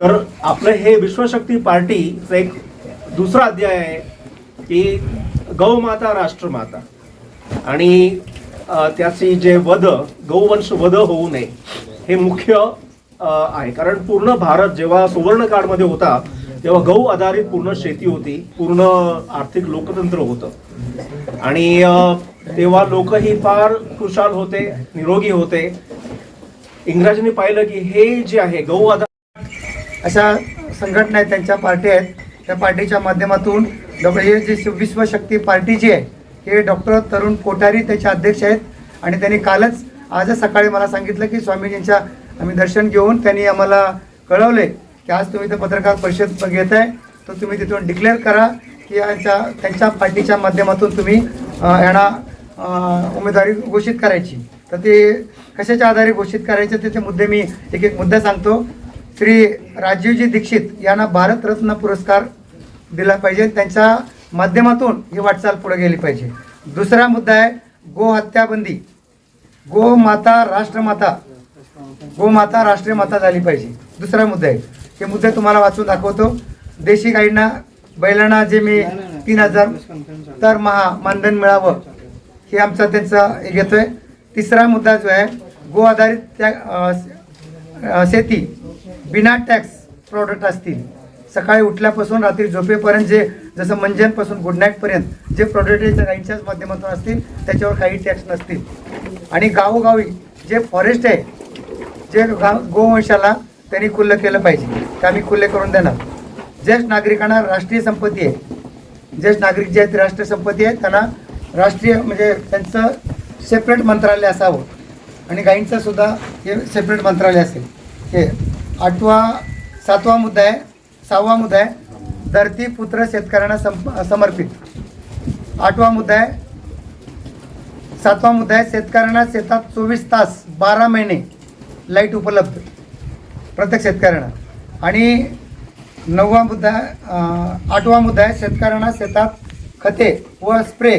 तर आपलं हे विश्वशक्ती पार्टीचं एक दुसरा अध्याय आहे की गौमाता राष्ट्रमाता आणि त्याची जे वध गौवंश वध होऊ नये हे मुख्य आहे. कारण पूर्ण भारत जेव्हा सुवर्णकाळमध्ये होता तेव्हा गौ आधारित पूर्ण शेती होती पूर्ण आर्थिक लोकतंत्र होतं. आणि तेव्हा तेव्हा लोकही फार खुशाल होते निरोगी होते. इंग्रजांनी पाहिलं की हे जे आहे गौ आधार अशा संघटना आहेत त्यांच्या पार्टी आहेत. त्या पार्टीच्या माध्यमातून डॉक्टर हे जी विश्वशक्ती पार्टी जी आहे हे डॉक्टर तरुण कोठारी त्याचे अध्यक्ष आहेत. आणि त्यांनी कालच आजच सकाळी मला सांगितलं की स्वामीजींच्या आम्ही दर्शन घेऊन त्यांनी आम्हाला कळवले की आज तुम्ही ते पत्रकार परिषद घेत आहे. तर तुम्ही तिथून डिक्लेअर करा की यांच्या त्यांच्या पार्टीच्या माध्यमातून तुम्ही यांना उमेदवारी घोषित करायची. तर ते कशाच्या आधारे घोषित करायचे त्याचे मुद्दे मी एक एक मुद्दा सांगतो. श्री राजीवजी दीक्षित यांना भारतरत्न पुरस्कार दिला पाहिजे. त्यांच्या माध्यमातून ही वाटचाल पुढे गेली पाहिजे. दुसरा मुद्दा आहे गो हत्याबंदी. गो माता राष्ट्रमाता गो माता राष्ट्रीय माता झाली पाहिजे. दुसरा मुद्दा आहे. हे मुद्दे तुम्हाला वाचून दाखवतो. देशी गाईंना बैलांना जे मी तीन हजार तर महा मानधन मिळावं हे आमचा त्यांचा घेतोय. तिसरा मुद्दा जो आहे गो आधारित त्या शेती. बिना टॅक्स प्रॉडक्ट असतील. सकाळी उठल्यापासून रात्री झोपेपर्यंत जे जसं मंजनपासून गुड नाईटपर्यंत जे प्रॉडक्ट त्या माध्यमातून असतील त्याच्यावर काही टॅक्स नसतील. आणि गावोगावी जे फॉरेस्ट आहे जे गाव गोवंशाला त्यांनी खुल्लं केलं पाहिजे ते आम्ही खुल्ले करून देणार. ज्येष्ठ नागरिकांना राष्ट्रीय संपत्ती आहे. ज्येष्ठ नागरिक जे आहेत ते राष्ट्रीय संपत्ती आहे त्यांना राष्ट्रीय म्हणजे त्यांचं सेपरेट मंत्रालय असावं. आणि गाईंचंसुद्धा हे सेपरेट मंत्रालय असेल. हे आठवा सातवा मुद्दा आहे सहावा मुद्दा आहे धरती पुत्र शेतकऱ्यांना संप समर्पित. आठवा मुद्दा आहे सातवा मुद्दा आहे शेतकऱ्यांना शेतात चोवीस तास बारा महिने लाइट उपलब्ध. प्रत्येक शेतकऱ्यांना. आणि नववा मुद्दा आठवा मुद्दा आहे शेतकऱ्यांना शेतात खते व स्प्रे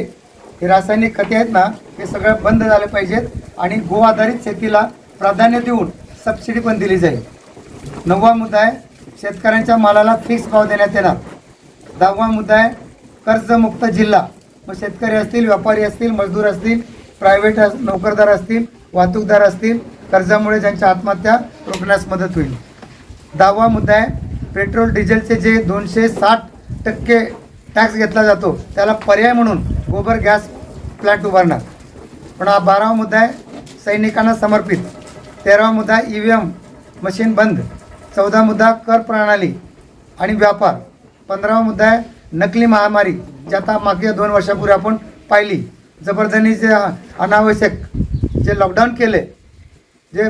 हे रासायनिक खते आहेत ना हे सगळं बंद झालं पाहिजेत आणि गो आधारित शेतीला प्राधान्य देऊन सबसिडी पण दिली जाईल. नववा मुद्दा आहे शेतकऱ्यांच्या मालाला फिक्स भाव देण्यात येणार. दहावा मुद्दा आहे कर्जमुक्त जिल्हा. मग शेतकरी असतील व्यापारी असतील मजदूर असतील प्रायव्हेट अस- नोकरदार असतील वाहतूकदार असतील कर्जामुळे ज्यांच्या आत्महत्या रोखण्यास मदत होईल. दहावा मुद्दा आहे पेट्रोल डिझेलचे जे दोनशे साठ टक्के टॅक्स घेतला जातो त्याला पर्याय म्हणून गोबर गॅस प्लांट उभारणार. पण हा बारावा मुद्दा आहे सैनिकांना समर्पित. तेरावा मुद्दा ई व्ही एम मशीन बंद. चौदा मुद्दा कर प्रणाली आणि व्यापार. पंधरावा मुद्दा आहे नकली महामारी जी आता मागच्या दोन वर्षापूर्वी आपण पाहिली. जबरदस्तीने जे अनावश्यक जे लॉकडाऊन केले जे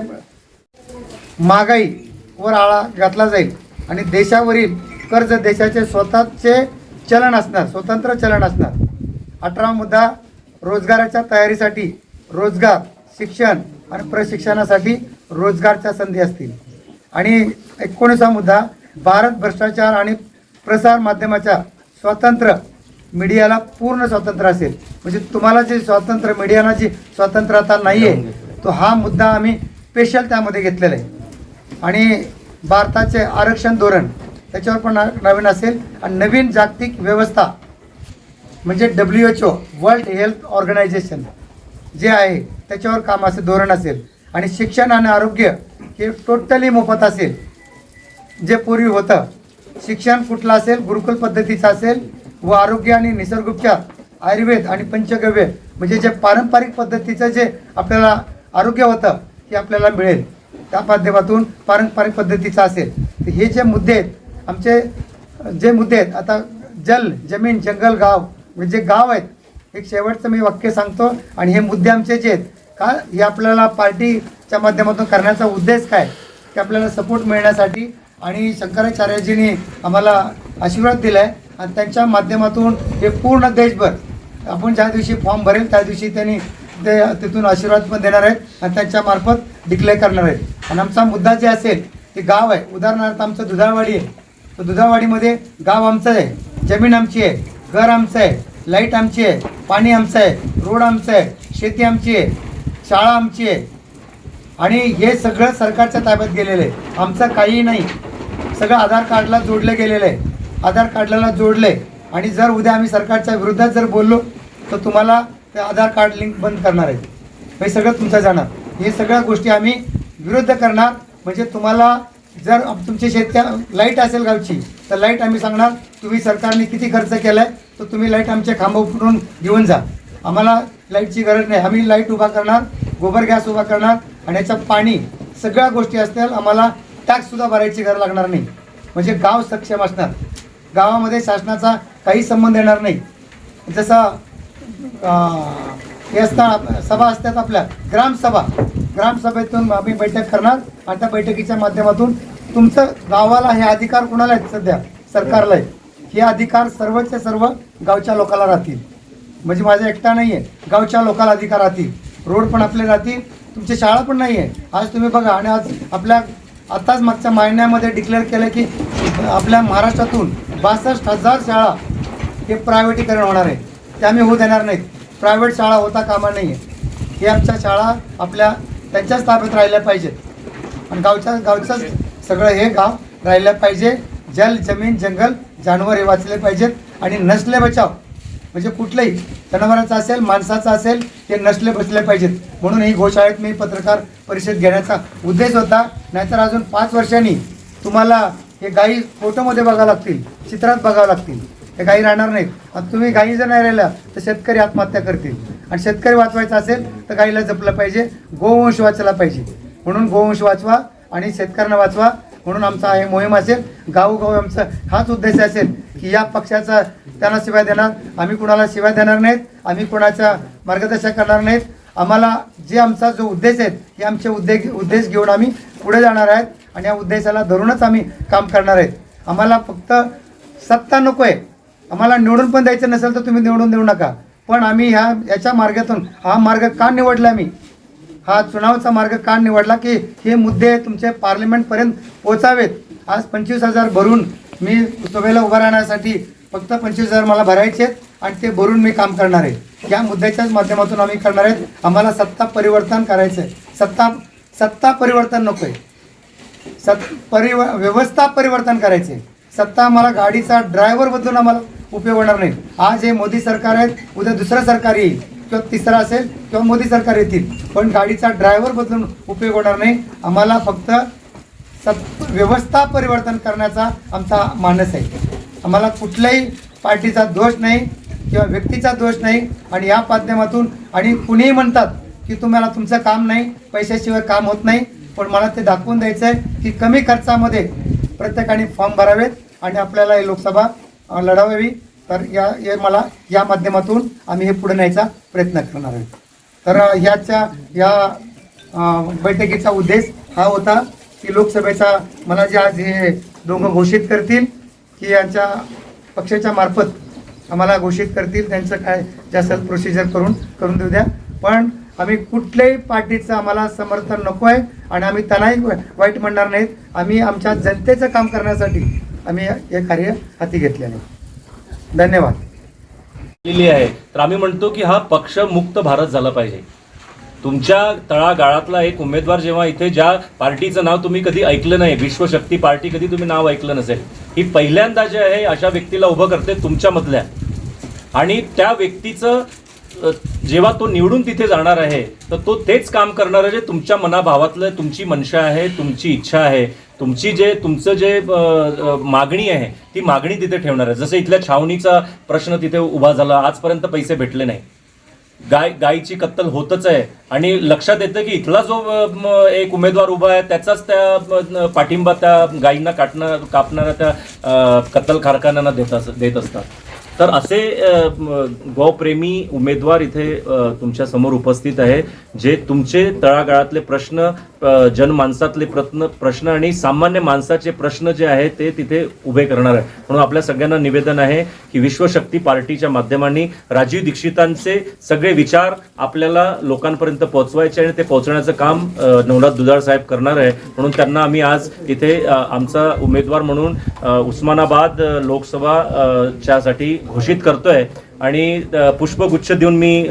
महागाईवर आळा घातला जाईल आणि देशावरील कर्ज देशाचे स्वतःचे चलन असणार स्वतंत्र चलन असणार. अठरावा मुद्दा रोजगाराच्या तयारीसाठी रोजगार शिक्षण आणि प्रशिक्षणासाठी रोजगारच्या संधी असतील. आणि एकोणीसा मुद्दा भारत भ्रष्टाचार आणि प्रसार माध्यमाच्या स्वतंत्र मीडियाला पूर्ण स्वातंत्र्य असेल. म्हणजे तुम्हाला जे स्वातंत्र्य मीडियाला जी स्वातंत्र्यता नाही आहे तो हा मुद्दा आम्ही स्पेशल त्यामध्ये घेतलेला आहे. आणि भारताचे आरक्षण धोरण त्याच्यावर पण नवीन असेल. आणि नवीन जागतिक व्यवस्था म्हणजे W H O world health organisation जे आहे त्याच्यावर काम असेल धोरण असेल. आणि शिक्षण आणि आरोग्य हे टोटली मोफत असेल. जे पूर्वी होतं. शिक्षण कुठलं असेल? गुरुकुल पद्धतीचं असेल. व आरोग्य आणि निसर्गोपचार आयुर्वेद आणि पंचगव्य म्हणजे जे पारंपरिक पद्धतीचं जे आपल्याला आरोग्य होतं ते आपल्याला मिळेल. त्या माध्यमातून पारंपरिक पद्धतीचं असेल. तर हे जे मुद्दे आहेत आमचे जे मुद्दे आहेत आता जल जमीन जंगल गाव म्हणजे गाव आहेत एक शेवटचं मी वाक्य सांगतो. आणि हे मुद्दे आमचे जे आहेत का? हे आपल्याला पार्टीच्या माध्यमातून करण्याचा उद्देश काय? की आपल्याला सपोर्ट मिळण्यासाठी आणि शंकराचार्यजींनी आम्हाला आशीर्वाद दिला आहे आणि त्यांच्या माध्यमातून हे पूर्ण देशभर आपण ज्या दिवशी फॉर्म भरेल त्या दिवशी त्यांनी ते तिथून आशीर्वाद पण देणार आहेत आणि त्यांच्यामार्फत डिक्लेअर करणार आहेत. आणि आमचा मुद्दा जे असेल ते गाव आहे. उदाहरणार्थ आमचं दुधाळवाडी आहे. तर दुधाळवाडीमध्ये गाव आमचं आहे जमीन आमची आहे घर आमचं आहे लाइट आमची आहे पाणी आमचं आहे रोड आमचं आहे शेती आमची आहे. शाळा आमची आहे. आणि हे सगळं सरकारच्या ताब्यात गेलेलं आहे. आमचं काहीही नाही. सगळं आधार कार्डला जोडलं गेलेलं आहे. आधार कार्डला जोडले आणि जर उद्या आम्ही सरकारच्या विरोधात जर बोललो तर तुम्हाला ते आधार कार्ड लिंक बंद करणार आहे हे सगळं तुमचं जाणार. हे सगळ्या गोष्टी आम्ही विरुद्ध करणार. म्हणजे तुम्हाला जर तुमच्या शेतक्या लाइट असेल गावची तर लाइट आम्ही सांगणार तुम्ही सरकारने किती खर्च केला आहे तर तुम्ही लाइट आमच्या खांब उपटून घेऊन जा. आम्हाला लाईटची गरज नाही. आम्ही लाइट उभा करणार गोबर गॅस उभा करणार आणि याचं पाणी सगळ्या गोष्टी असतील आम्हाला टॅक्ससुद्धा भरायची गरज लागणार नाही. म्हणजे गाव सक्षम असणार. गावामध्ये शासनाचा काही संबंध येणार नाही. जसं हे असतात सभा असतात आपल्या ग्रामसभा ग्रामसभेतून आम्ही बैठक करणार आणि त्या बैठकीच्या माध्यमातून तुमचं गावाला हे अधिकार कोणाला आहेत सध्या? सरकारला आहेत. हे अधिकार सर्वच्या सर्व गावच्या लोकांना राहतील. म्हणजे माझा एकटा नाही आहे गावच्या लोकांना अधिकार राहतील. रोड पण आपले राहतील. तुमची शाळा पण नाही आहे आज तुम्ही बघा आणि आज आपल्या आत्ताच मागच्या महिन्यामध्ये डिक्लेअर केलं की आपल्या महाराष्ट्रातून बासष्ट हजार शाळा हे प्रायव्हेटीकरण होणार आहे. ते आम्ही होऊ देणार नाहीत. प्रायव्हेट शाळा होता कामा नाही आहे हे आमच्या शाळा आपल्या त्यांच्याच ताब्यात राहिल्या पाहिजेत. आणि गावच्या गावचंच सगळं हे गाव राहिलं पाहिजे. जल जमीन जंगल जानवर हे वाचले पाहिजेत. आणि नसले बचाव म्हणजे कुठलंही जनावरांचं असेल माणसाचं असेल हे नसले बसले पाहिजेत. म्हणून ही गोशाळेत मी पत्रकार परिषद घेण्याचा उद्देश होता. नाहीतर अजून पाच वर्षांनी तुम्हाला हे गाई फोटोमध्ये बघावं लागतील चित्रात बघावं लागतील. हे गाई राहणार नाहीत. आणि तुम्ही गाई जर नाही राहिल्या तर शेतकरी आत्महत्या करतील. आणि शेतकरी वाचवायचा असेल तर गाईला जपलं पाहिजे गोवंश वाचला पाहिजे. म्हणून गोवंश वाचवा आणि शेतकऱ्यांना वाचवा. म्हणून आमचा हे मोहीम असेल. गावोगाव आमचा हाच उद्देश असेल की या पक्षाचा त्यांना शिवाय देणार. आम्ही कुणाला शिवाय देणार नाहीत. आम्ही कुणाचा मार्गदर्शन करणार नाहीत. आम्हाला जे आमचा जो उद्देश आहे हे आमचे उद्देश उद्देश घेऊन आम्ही पुढे जाणार आहेत आणि या उद्देशाला धरूनच आम्ही काम करणार आहेत. आम्हाला फक्त सत्ता नको आहे. आम्हाला निवडून पण द्यायचं नसेल तर तुम्ही निवडून देऊ नका. पण आम्ही ह्या याच्या मार्गातून हा मार्ग का निवडला मी हा चुनावचा मार्ग का निवडला की हे मुद्दे तुमचे पार्लमेंटपर्यंत पोचावेत आज पंचवीस हजार भरून मी सभेला उभा राहण्यासाठी फक्त पंचवीस हजार मला भरायचे आहेत आणि ते भरून मी काम करणार आहे. या मुद्द्याच्याच माध्यमातून आम्ही करणार आहेत. आम्हाला सत्ता परिवर्तन करायचं आहे सत्ता सत्ता परिवर्तन नको आहे सत् परिव व्यवस्था परिवर्तन करायचे सत्ता आम्हाला गाडीचा ड्रायव्हर बदलून आम्हाला उपयोग होणार नाही. आज हे मोदी सरकार आहेत उद्या दुसरं सरकार येईल. किंवा तिसरं असेल किंवा मोदी सरकार येतील. पण गाडीचा ड्रायव्हर बदलून उपयोग होणार नाही. आम्हाला फक्त सत् व्यवस्था परिवर्तन करण्याचा आमचा मानस आहे. आम्हाला कुठल्याही पार्टीचा दोष नाही किंवा व्यक्तीचा दोष नाही. आणि या माध्यमातून आणि कुणीही म्हणतात की तुम्हाला तुमचं काम नाही पैशाशिवाय काम होत नाही पण मला ते दाखवून द्यायचं आहे की कमी खर्चामध्ये प्रत्येकाने फॉर्म भरावेत आणि आपल्याला ही लोकसभा लढावावी लढवावी. तर या हे मला या माध्यमातून आम्ही हे पुढे न्यायचा प्रयत्न करणार आहोत. तर ह्याच्या या बैठकीचा उद्देश हा होता की लोकसभेचा मला जे आज हे दोघं घोषित करतील की यांच्या पक्षाच्या मार्फत आम्हाला घोषित करतील त्यांचं काय जे असेल प्रोसिजर करून करून देऊ द्या. पण आम्ही कुठल्याही पार्टीचं आम्हाला समर्थन नको आहे आणि आम्ही त्यांनाही वाईट म्हणणार नाहीत. आम्ही आमच्या जनतेचं काम करण्यासाठी आम्ही हे कार्य हाती घेतलेलं धन्यवाद. केलेली आहे. तर आम्ही म्हणतो की हा पक्ष मुक्त भारत झाला पाहिजे. तुमच्या तळागाळातला एक उमेदवार जेव्हा इथे ज्या पार्टीचं नाव तुम्ही कधी ऐकलं नाही विश्वशक्ती पार्टी कधी तुम्ही नाव ऐकलं नसेल ही पहिल्यांदा जे आहे अशा व्यक्तीला उभं करते तुमच्यामधल्या आणि त्या व्यक्तीचं जेव्हा तो निवडून तिथे जाणार आहे तर तो तेच काम करणार आहे जे तुमच्या मनाभावातलं तुमची मनशा आहे तुमची इच्छा आहे तुमची जे तुमचं जे मागणी आहे ती मागणी तिथे ठेवणार आहे. जसं इथल्या छावणीचा प्रश्न तिथे उभा झाला आजपर्यंत पैसे भेटले नाही. गाय गायीची कत्तल होतच आहे. आणि लक्षात येतं की इथला जो एक उमेदवार उभा आहे त्याचाच त्या पाठिंबा त्या गायींना काटणार कापणाऱ्या त्या कत्तल कारखान्यांना देत अस देत असतात. तर असे गोप्रेमी उमेदवार इथे तुमच्यासमोर उपस्थित आहे जे तुमचे तळागाळातले प्रश्न अ, जनमानसातले प्रश्न प्रश्न आणि सामान्य माणसाचे प्रश्न जे आहेत ते तिथे उभे करणार आहे म्हणून आपल्या सगळ्यांना निवेदन आहे की विश्वशक्ती पार्टीच्या माध्यमांनी राजीव दीक्षितांचे सगळे विचार आपल्याला लोकांपर्यंत पोहोचवायचे आणि ते पोहोचण्याचं काम नवनाथ दुधाळ साहेब करणार आहे. म्हणून त्यांना आम्ही आज इथे आमचा उमेदवार म्हणून उस्मानाबाद लोकसभा च्यासाठी घोषित करतोय. आणि पुष्पगुच्छ देऊन मी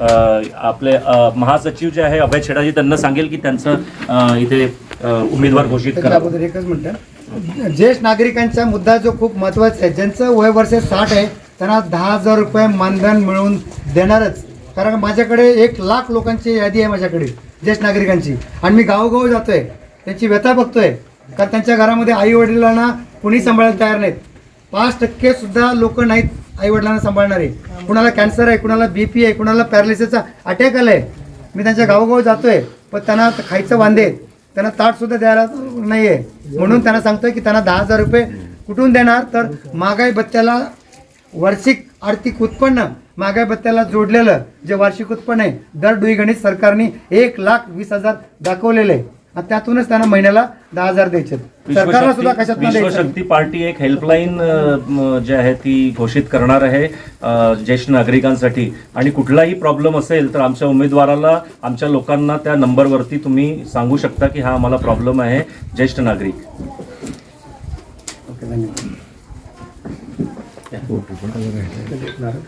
आपले महासचिव जे आहे अभय छेडाजी त्यांना सांगेल की त्यांचं इथे उमेदवार घोषित त्याच्या करा. अगोदर एकच म्हणतात ज्येष्ठ नागरिकांचा मुद्दा जो खूप महत्त्वाचा आहे ज्यांचं वय वर्ष साठ आहे त्यांना दहा हजार रुपये मानधन मिळवून देणारच. कारण माझ्याकडे एक लाख लोकांची यादी आहे माझ्याकडे ज्येष्ठ नागरिकांची. आणि मी गावोगाव जातोय त्यांची व्यथा बघतोय. कारण त्यांच्या घरामध्ये आई वडिलांना कुणी सांभाळायला तयार नाहीत. पाच टक्के सुद्धा लोक नाहीत आई वडिलांना सांभाळणारे. कुणाला कॅन्सर आहे कुणाला बी पी आहे कुणाला पॅरालिसिसचा अटॅक आलाय. मी त्यांच्या गावोगाव जातोय पण त्यांना खायचं वांदे त्यांना ताट सुद्धा द्यायला नाही आहे म्हणून त्यांना सांगतोय की त्यांना दहा हजार रुपये कुठून देणार? तर महागाई भत्त्याला वार्षिक आर्थिक उत्पन्न महागाई भत्त्याला जोडलेलं जे वार्षिक उत्पन्न आहे दर द्विगणित सरकारने एक लाख वीस हजार दाखवलेले आहे. आणि त्यातूनच त्यांना महिन्याला दहा हजार द्यायचे सरकारला सुद्धा कशात विश्वशक्ती विश्वशक्ती पार्टी एक हेल्पलाईन जी आहे ती घोषित करणार आहे ज्येष्ठ नागरिकांसाठी. आणि कुठलाही प्रॉब्लेम असेल तर आमच्या उमेदवाराला आमच्या लोकांना त्या नंबरवरती तुम्ही सांगू शकता की हा आम्हाला प्रॉब्लेम आहे ज्येष्ठ नागरिक. गुच्छ घाल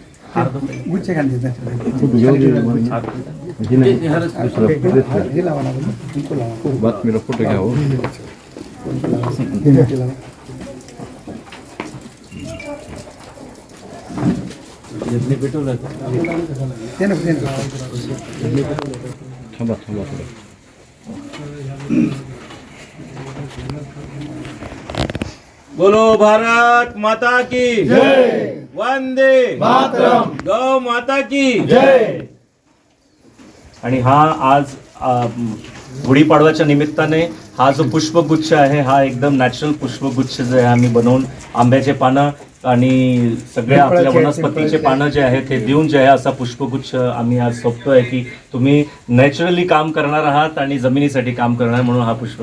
देतात. हे लावा ना, तुमचं लावा. बातमीला फोटो घ्यावं हे लावा. ते नको, ते नको. थांबा थांबा थोडं बोलो भारत माता की वंदे गौ माता की आणि हा आज अ, गुढीपाडव्याच्या निमित्ताने हा जो पुष्पगुच्छ आहे हा एकदम नॅचरल पुष्पगुच्छ जे आहे आम्ही बनवून आंब्याचे पानं आणि सगळ्या आपल्या वनस्पतीचे. पानं जे आहेत ते देऊन जे आहे असा पुष्पगुच्छ आम्ही आज सोपतोय की तुम्ही नॅचरली काम करणार आहात आणि जमिनीसाठी काम करणार म्हणून हा पुष्प